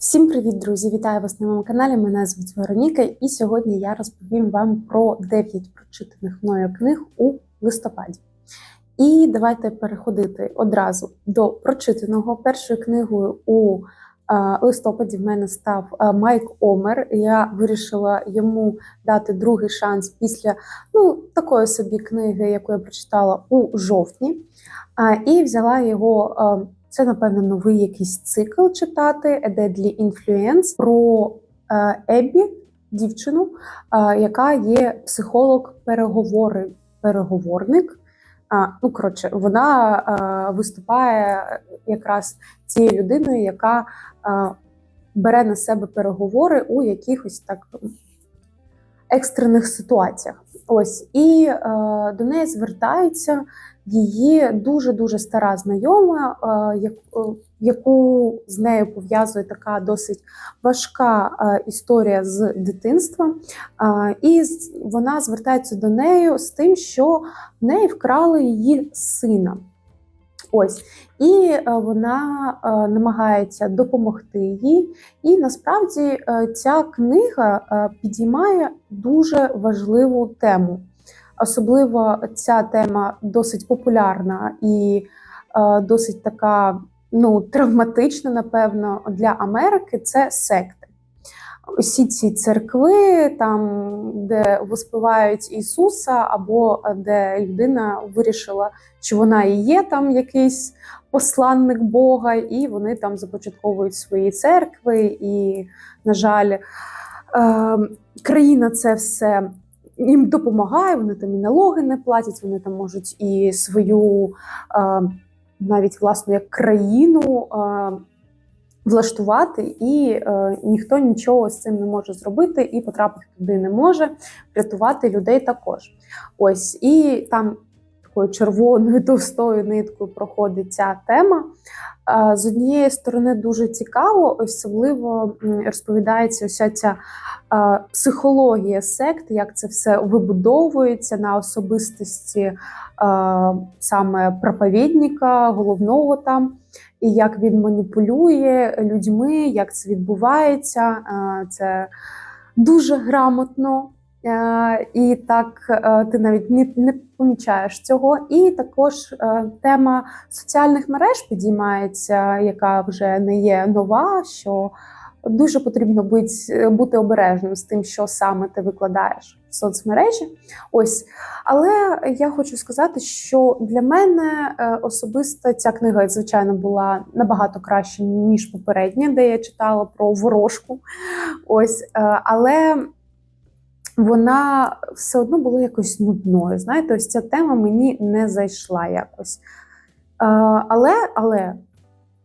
Всім привіт, друзі! Вітаю вас на моєму каналі. Мене звуть Вероніка, і сьогодні я розповім вам про 9 прочитаних мною книг у листопаді. І давайте переходити одразу до прочитаного. Першою книгою у е, листопаді в мене став е, Майк Омер. Я вирішила йому дати другий шанс після ну, такої собі книги, яку я прочитала у жовтні. Е, І взяла його. Це, напевно, новий якийсь цикл читати Deadly Influence про е, Еббі, дівчину, е, яка є психолог-переговори, переговорник. Ну, коротше, вона е, виступає якраз цією людиною, яка бере на себе переговори у якихось так екстрених ситуаціях. Ось і е, до неї звертаються її дуже дуже стара знайома, е, е, яку з нею пов'язує така досить важка е, історія з дитинства. І вона звертається до неї з тим, що в неї вкрали її сина. Ось, і вона намагається допомогти їй. І насправді ця книга підіймає дуже важливу тему. Особливо ця тема досить популярна і е, досить така ну, травматична, напевно, для Америки це секти. Усі ці церкви, там, де воспівають Ісуса, або е, де людина вирішила, що вона і є там якийсь посланник Бога, і вони там започатковують свої церкви. І, на жаль, е, країна це все їм допомагає, вони там і налоги не платять, вони там можуть і свою е, навіть власну як країну е, влаштувати, і е, ніхто нічого з цим не може зробити, і потрапити туди не може, врятувати людей також. Ось і там такою червоною товстою ниткою проходить ця тема. Е, З однієї сторони дуже цікаво, особливо розповідається уся ця е, психологія сект, як це все вибудовується на особистості е, саме проповідника, головного там, і як він маніпулює людьми, як це відбувається. Це дуже грамотно. Е, І так е, ти навіть не, не помічаєш цього. І також е, тема соціальних мереж підіймається, яка вже не є нова. що Дуже потрібно бути, бути обережним з тим, що саме ти викладаєш в соцмережі. Ось, але я хочу сказати, що для мене особисто ця книга, звичайно, була набагато краще ніж попередня, де я читала про ворожку. Ось, але вона все одно була якось нудною. Знаєте, ось ця тема мені не зайшла якось. Е, Але, але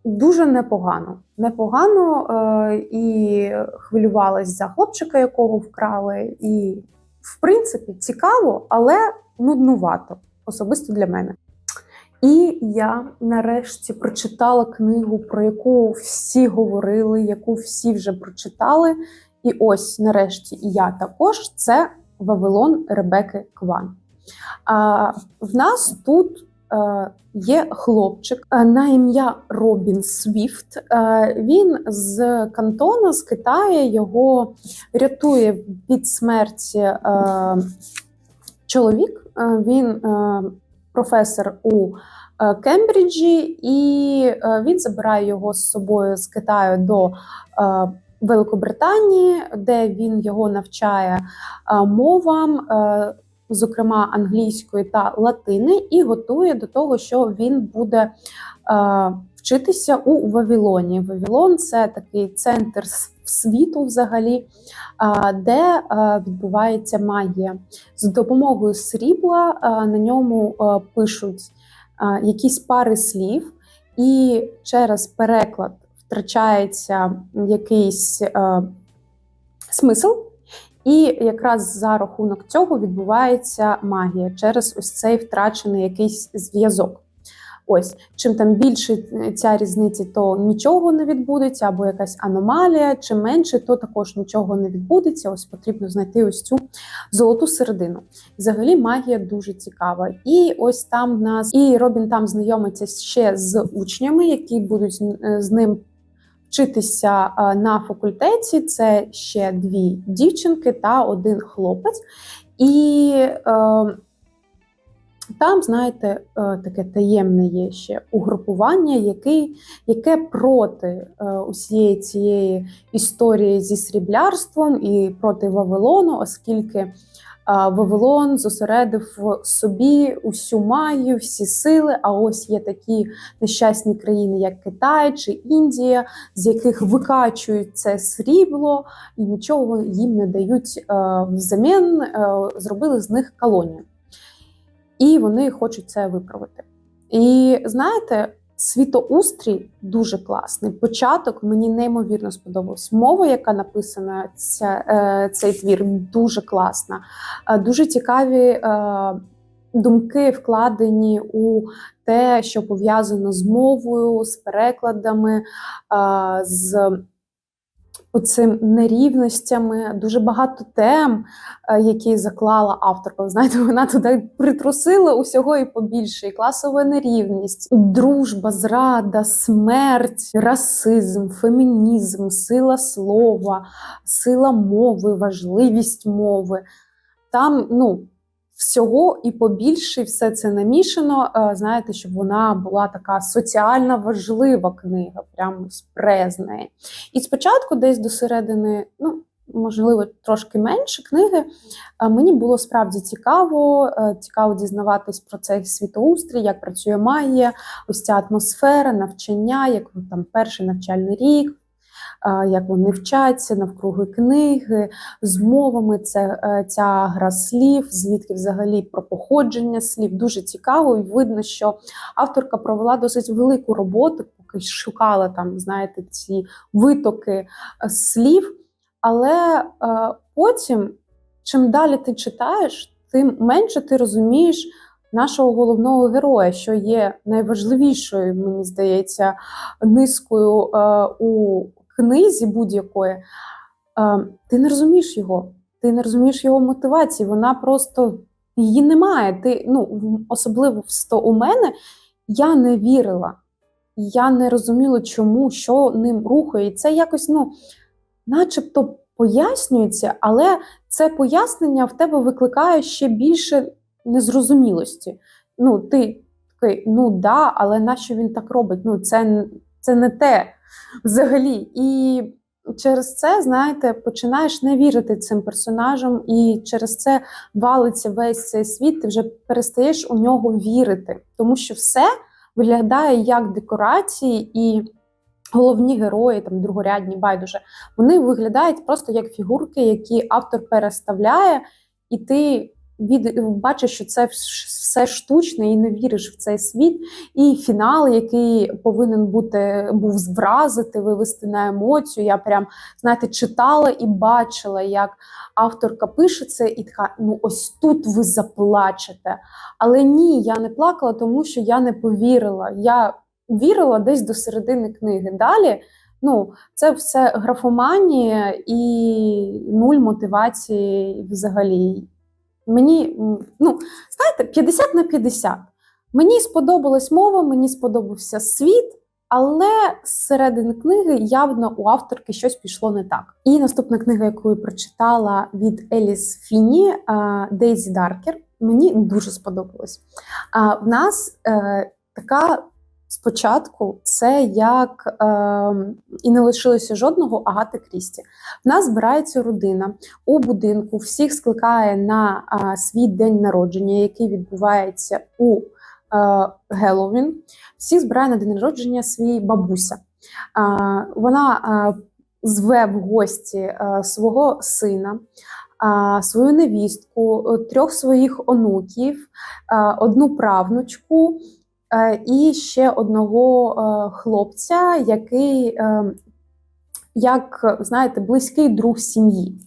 дуже непогано. Непогано е, і хвилювалась за хлопчика, якого вкрали. І, в принципі, цікаво, але нуднувато, особисто для мене. І я нарешті прочитала книгу, про яку всі говорили, яку всі вже прочитали. І ось, нарешті, я також це Вавилон Ребеки Кван. А, в нас тут е, є хлопчик е, на ім'я Робін Свіфт. Е, він з Кантона, з Китаю, його рятує від смерті чоловік. Він професор у Кембриджі, і він забирає його з собою з Китаю до. Великобританії, де він його навчає е, мовам, е, зокрема англійської та латини, і готує до того, що він буде е, вчитися у Вавилоні. Вавилон це такий центр світу, взагалі, де відбувається магія. З допомогою срібла на ньому пишуть якісь пари слів, і через переклад втрачається якийсь е, смисл, і якраз за рахунок цього відбувається магія через ось цей втрачений якийсь зв'язок. Ось чим там більше ця різниця, то нічого не відбудеться, або якась аномалія, чим менше, то також нічого не відбудеться. Ось потрібно знайти ось цю золоту середину. Взагалі магія дуже цікава. І ось там в нас і Робін там знайомиться ще з учнями, які будуть з- з ним вчитися е, на факультеті. Це ще дві дівчинки та один хлопець. І е, там, знаєте, е, таке таємне є ще угрупування, який, яке проти е, усієї цієї історії зі сріблярством і проти Вавилону, оскільки Вавилон зосередив собі усю магію, всі сили. А ось є такі нещасні країни, як Китай чи Індія, з яких викачують це срібло і нічого їм не дають е, взамін, е, зробили з них колонію. І вони хочуть це виправити. І знаєте, світоустрій дуже класний. Початок мені неймовірно сподобався. Мова, яка написана ця, е, цей твір, дуже класна. Е, дуже цікаві е, думки вкладені у те, що пов'язано з мовою, з перекладами, з оцим нерівностями, дуже багато тем, е, які заклала авторка. Знаєте, вона туди притрусила усього і побільше. І класова нерівність, дружба, зрада, смерть, расизм, фемінізм, сила слова, сила мови, важливість мови. Там, ну. Всього і побільше, і все це намішано. е, Знаєте, щоб вона була така соціально важлива книга, прямо з неї. І спочатку, десь до середини, ну можливо, трошки менше книги, е, мені було справді цікаво, е, цікаво дізнаватись про цей світоустрій, як працює магія, ось ця атмосфера, навчання, як там перший навчальний рік. Як вони вчаться навкруги книги, з мовами, це е, ця гра слів, звідки взагалі про походження слів. Дуже цікаво, і видно, що авторка провела досить велику роботу, поки шукала там, знаєте, ці витоки е, слів. Але е, потім, чим далі ти читаєш, тим менше ти розумієш нашого головного героя, що є найважливішою, мені здається, низкою у книзі будь-якої. Е, ти не розумієш його, ти не розумієш його мотивації. Вона просто її немає. Ти, ну, в- особливо у мене я не вірила. Я не розуміла, чому, що ним рухає. І це якось, ну, начебто пояснюється, але це пояснення в тебе викликає ще більше незрозумілості. Ну, ти такий, ну да, але нащо він так робить? Ну, це, це не те взагалі. І через це, знаєте, починаєш не вірити цим персонажам, і через це валиться весь цей світ, ти вже перестаєш у нього вірити, тому що все виглядає як декорації і. Головні герої, там другорядні, байдуже, вони виглядають просто як фігурки, які автор переставляє, і ти від, бачиш, що це все штучне і не віриш в цей світ. І фінал, який повинен бути був вразити, вивести на емоцію. Я прям знаєте, читала і бачила, як авторка пише це, і така: ну ось тут ви заплачете. Але ні, я не плакала, тому що я не повірила. Я вірила десь до середини книги. Далі. Ну, це все графоманія і нуль мотивації взагалі. Мені, ну, знаєте, 50 на 50. Мені сподобалась мова, мені сподобався світ, але з середини книги явно у авторки щось пішло не так. І наступна книга, яку я прочитала від Еліс Фіні Дейзі Даркер, мені дуже сподобалось. А в нас е, така спочатку це як е, і не лишилося жодного Агати Крісті. В нас збирається родина у будинку, всіх скликає на а, свій день народження, який відбувається у е, Геловін. Всіх збирає на день народження свій бабуся. А, вона а, зве в гості а, свого сина. Свою невістку, е, трьох своїх онуків, одну правнучку е, і ще одного е, хлопця, який е, як знаєте, близький друг сім'ї.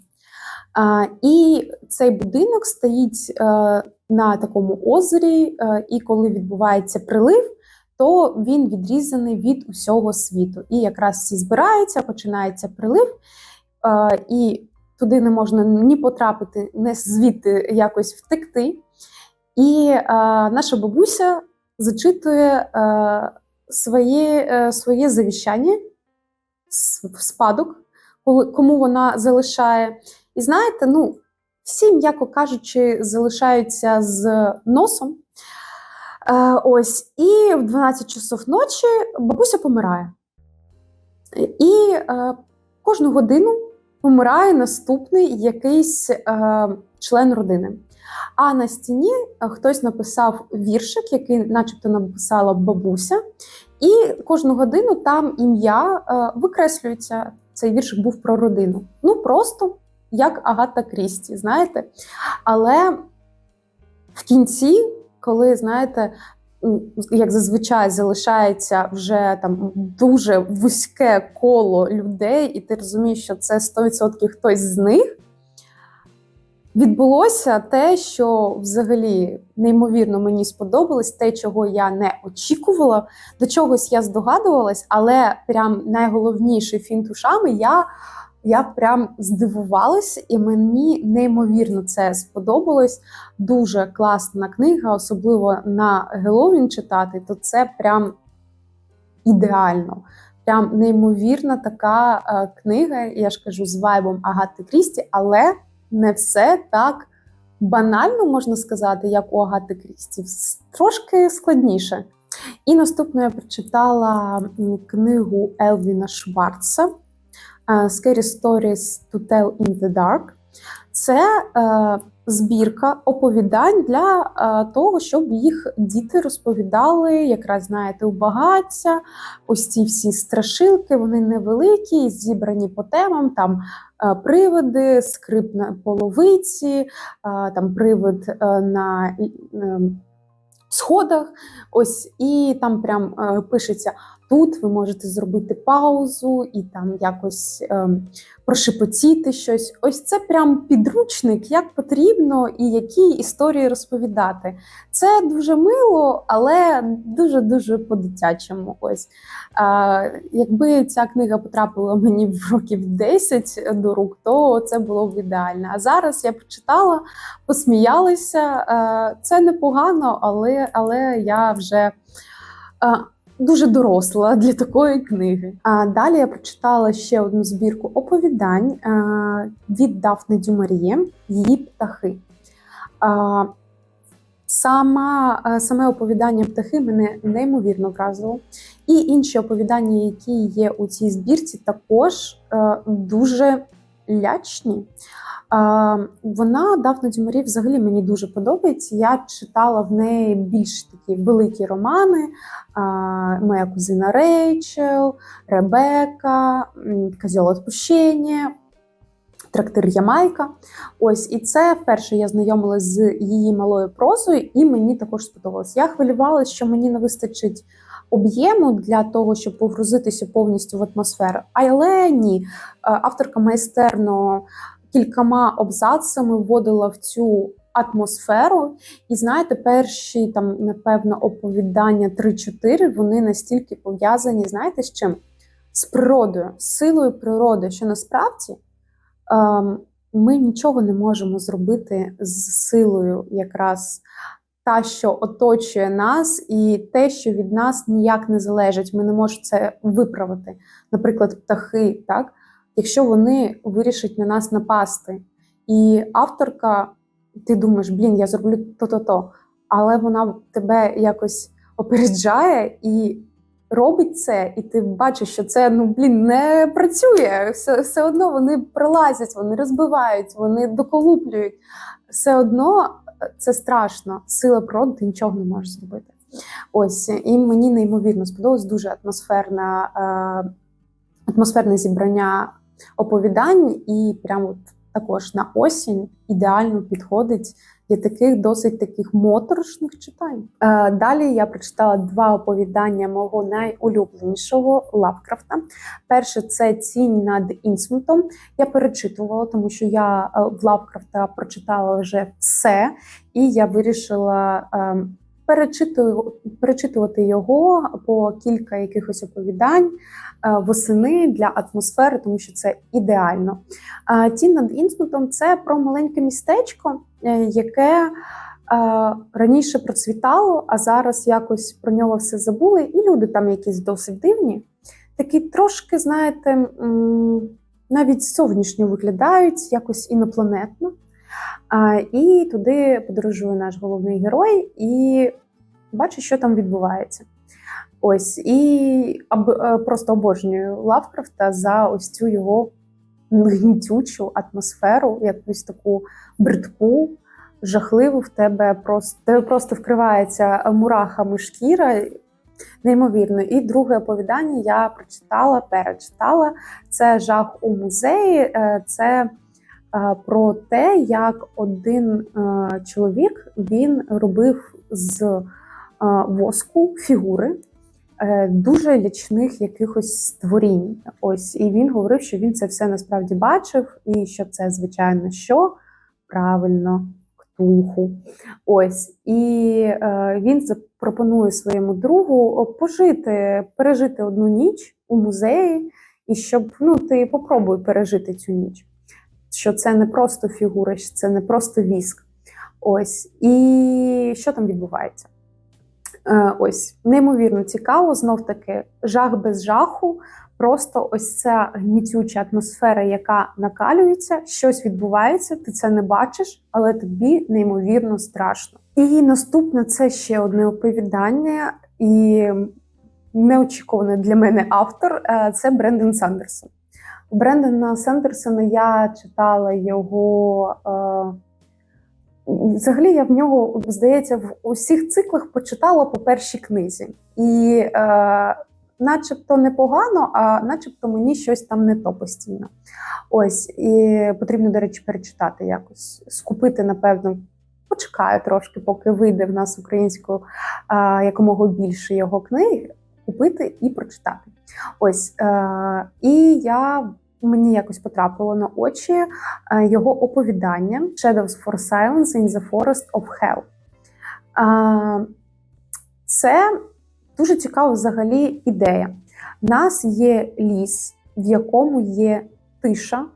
І цей будинок стоїть е, на такому озері, е, і коли відбувається прилив, то він відрізаний від усього світу. І якраз всі збираються, починається прилив, е, і туди не можна ні потрапити, ні звідти якось втекти. І е, наша бабуся зачитує е, своє, е, своє завіщання в спадок, кому вона залишає. І знаєте, ну всі, м'яко кажучи, залишаються з носом. Е, ось, і в 12 часов ночі бабуся помирає. І е, кожну годину помирає наступний якийсь е, член родини. А на стіні е, хтось написав віршик, який, начебто, написала бабуся, і кожну годину там ім'я е, викреслюється. Цей віршик був про родину. Ну просто як Агата Крісті, знаєте. Але в кінці, коли знаєте, як зазвичай залишається вже там дуже вузьке коло людей, і ти розумієш, що це 100% хтось з них. Відбулося те, що взагалі неймовірно мені сподобалось, те, чого я не очікувала. До чогось я здогадувалась, але прям найголовніший фінт ушами я, я прям здивувалась, і мені неймовірно це сподобалось. Дуже класна книга, особливо на Геловін читати, то це прям ідеально. Прям неймовірна така е, книга, я ж кажу, з вайбом Агати Крісті, але не все так банально можна сказати, як у Агати Крісті. Трошки складніше. І наступно я прочитала книгу Елвіна Шварца е, Scary Stories to Tell in the Dark. Це е, збірка оповідань для е, того, щоб їх діти розповідали, якраз знаєте, у багаття. Ось ці всі страшилки, вони невеликі, зібрані по темам. Там е, привиди, скрип на половиці, е, там привид на е, сходах. Ось і там прям пишеться. Тут ви можете зробити паузу і там якось ем, прошепотіти щось. Ось це прям підручник, як потрібно і які історії розповідати. Це дуже мило, але дуже дуже по-дитячому. Ось а, якби ця книга потрапила мені в років 10 до рук, то це було б ідеально. А зараз я почитала, посміялася. А, це непогано, але, але я вже. А, Дуже доросла для такої книги. А далі я прочитала ще одну збірку оповідань від Дафни Дюмаріє її птахи. Сама, е, саме оповідання птахи мене неймовірно вразило. І інші оповідання, які є у цій збірці, також е, дуже лячні. Вона Дафна Дюмарі взагалі мені дуже подобається. Я читала в неї більш такі великі романи. Моя кузина Рейчел, Ребека, Козьол відпущення, Трактир Ямайка. Ось і це вперше я знайомилася з її малою прозою, і мені також сподобалось. Я хвилювалася, що мені не вистачить об'єму для того, щоб погрузитися повністю в атмосферу. Але ні, Е, авторка майстерно кількома абзацами вводила в цю атмосферу. І знаєте, перші там, напевно, оповідання 3-4, вони настільки пов'язані, знаєте, з чим? З природою, з силою природи, що насправді ем, ми нічого не можемо зробити з силою, якраз та, що оточує нас, і те, що від нас ніяк не залежить. Ми не можемо це виправити. Наприклад, птахи, так? якщо вони вирішать на нас напасти. І авторка, ти думаєш, блін, я зроблю то-то-то, але вона тебе якось опереджає і робить це, і ти бачиш, що це ну блін не працює. Все, все одно вони пролазять, вони розбивають, вони доколуплюють. Все одно це страшно. Сила природи ти нічого не можеш зробити. Ось і мені неймовірно сподобалось дуже атмосферна, е, атмосферне зібрання оповідань, і прямо от також на осінь ідеально підходить для таких досить таких моторошних читань. Е, далі я прочитала два оповідання мого найулюбленішого Лавкрафта. Перше це Тінь над Інсмутом. Я перечитувала, тому що я е, в Лавкрафта прочитала вже все, і я вирішила. е, перечитую- перечитувати його по кілька якихось оповідань е, восени для атмосфери, тому що це ідеально. А Тінь над Інститутом це про маленьке містечко, е, яке е, раніше процвітало, а зараз якось про нього все забули, і люди там якісь досить дивні. такі трошки, знаєте, навіть зовнішньо виглядають якось інопланетно. І туди подорожує наш головний герой і бачить, що там відбувається. Ось і е, просто обожнюю Лавкрафта за ось цю його гнітючу атмосферу, якусь таку бридку, жахливу в тебе просто, тебе просто вкривається мурахами шкіра. Неймовірно. І друге оповідання я прочитала, перечитала. Це жах у музеї. Е, Це про те, як один е, чоловік він робив з е, воску фігури е, дуже лячних якихось створінь. Ось і він говорив, що він це все насправді бачив, і що це, звичайно, що правильно ктулху. Ось і е, він запропонує своєму другу пожити, пережити одну ніч у музеї, і щоб ну ти попробуй пережити цю ніч. Що це не просто фігура, що це не просто віск. Ось і що там відбувається? Е, ось неймовірно цікаво, знов таки жах без жаху. Просто ось ця гнітюча атмосфера, яка накалюється, щось відбувається, ти це не бачиш, але тобі неймовірно страшно. І наступне це ще одне оповідання, і неочікуваний для мене автор е, це Брендон Сандерсон. Брендона Сандерсона я читала його. Е, Взагалі, я в нього, здається, в усіх циклах почитала по першій книзі. І е, начебто непогано, а начебто мені щось там не то постійно. Ось, і потрібно, до речі, перечитати якось, скупити, напевно, почекаю трошки, поки вийде в нас українською е, якомога більше його книг, купити і прочитати. Ось, е, і я мені якось потрапило на очі е, його оповідання Shadows for Silence in the Forest of Hell. Е, Це дуже цікава взагалі ідея. У нас є ліс, в якому є тиша,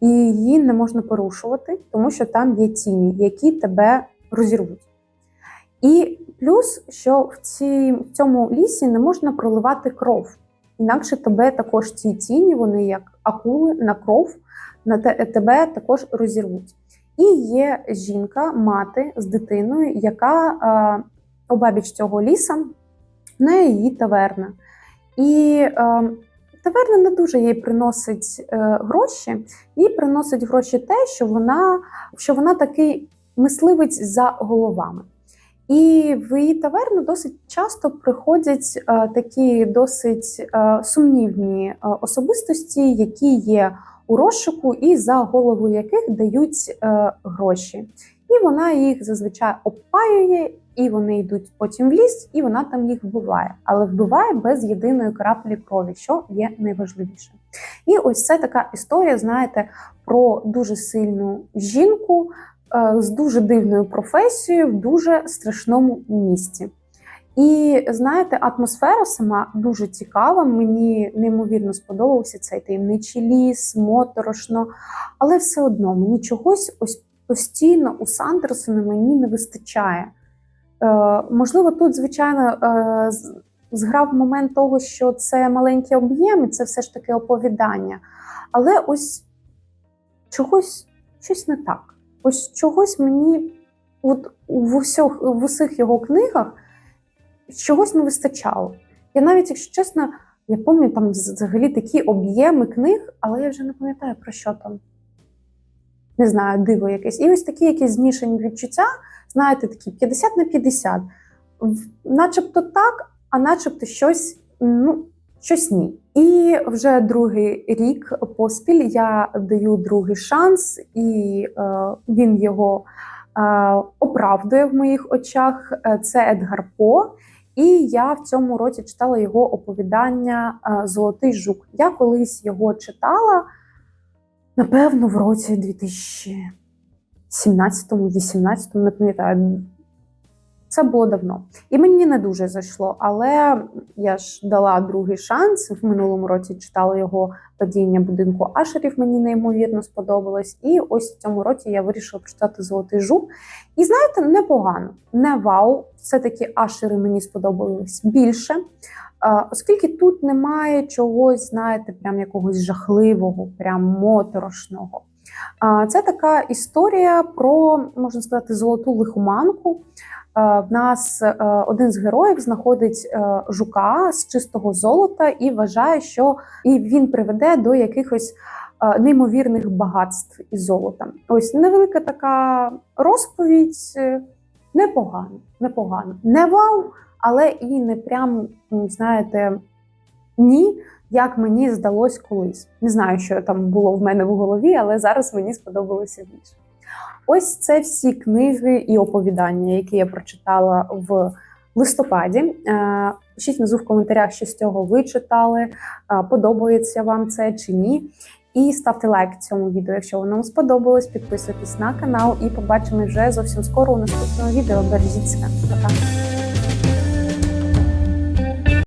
і її не можна порушувати, тому що там є тіні, які тебе розірвуть. І плюс, що в, ці, в цьому лісі не можна проливати кров. Інакше тебе також ці тіні, вони як акули на кров, на те, тебе також розірвуть. І є жінка, мати з дитиною, яка е, обабіч цього ліса, в неї її таверна. І е, таверна не дуже їй приносить е, гроші, їй приносить гроші те, що вона, що вона такий мисливець за головами. І в її таверну досить часто приходять е, такі досить е, сумнівні е, особистості, які є у розшуку, і за голову яких дають гроші. І вона їх зазвичай обпаює, і вони йдуть потім в ліс, і вона там їх вбиває, але вбиває без єдиної краплі крові, що є найважливіше. І ось це така історія, знаєте, про дуже сильну жінку. Е, з дуже дивною професією в дуже страшному місці. І знаєте, атмосфера сама дуже цікава. Мені неймовірно сподобався цей таємничий ліс, моторошно, але все одно мені чогось ось постійно у Сандерсона мені не вистачає. Е, Можливо, тут, звичайно, е, зграв момент того, що це маленький об'єм, і це все ж таки оповідання. Але ось чогось щось не так. Ось чогось мені от в усіх, в усіх його книгах чогось не вистачало. Я навіть, якщо чесно, я пам'ятаю там взагалі такі об'єми книг, але я вже не пам'ятаю про що там. Не знаю, диво якесь. І ось такі якісь змішані відчуття, знаєте, такі 50 на 50. Начебто так, а начебто щось, ну, щось ні. І вже другий рік поспіль я даю другий шанс, і е, він його е, оправдує в моїх очах. Це Едгар По. І я в цьому році читала його оповідання е, Золотий жук. Я колись його читала, напевно, в році 2017-18, не пам'ятаю. Це було давно. І мені не дуже зайшло, але я ж дала другий шанс. В минулому році читала його падіння будинку Ашерів. Мені неймовірно сподобалось. І ось в цьому році я вирішила прочитати Золотий жук. І знаєте, непогано, не вау. Все-таки Ашери мені сподобались більше. Оскільки тут немає чогось, знаєте, прям якогось жахливого, прям моторошного. Це така історія про, можна сказати, золоту лихоманку. Е, В нас е, один з героїв знаходить е, жука з чистого золота і вважає, що і він приведе до якихось неймовірних багатств із золота. Ось невелика така розповідь. Непогано, непогано. Не вау, але і не прям, знаєте, ні, як мені здалось колись. Не знаю, що там було в мене в голові, але зараз мені сподобалося більше. Ось це всі книги і оповідання, які я прочитала в листопаді. Е, Пишіть внизу в коментарях, що з цього ви читали, е, подобається вам це чи ні. І ставте лайк цьому відео, якщо воно вам сподобалось. Підписуйтесь на канал і побачимо вже зовсім скоро у наступному відео. Бережіть себе. Пока!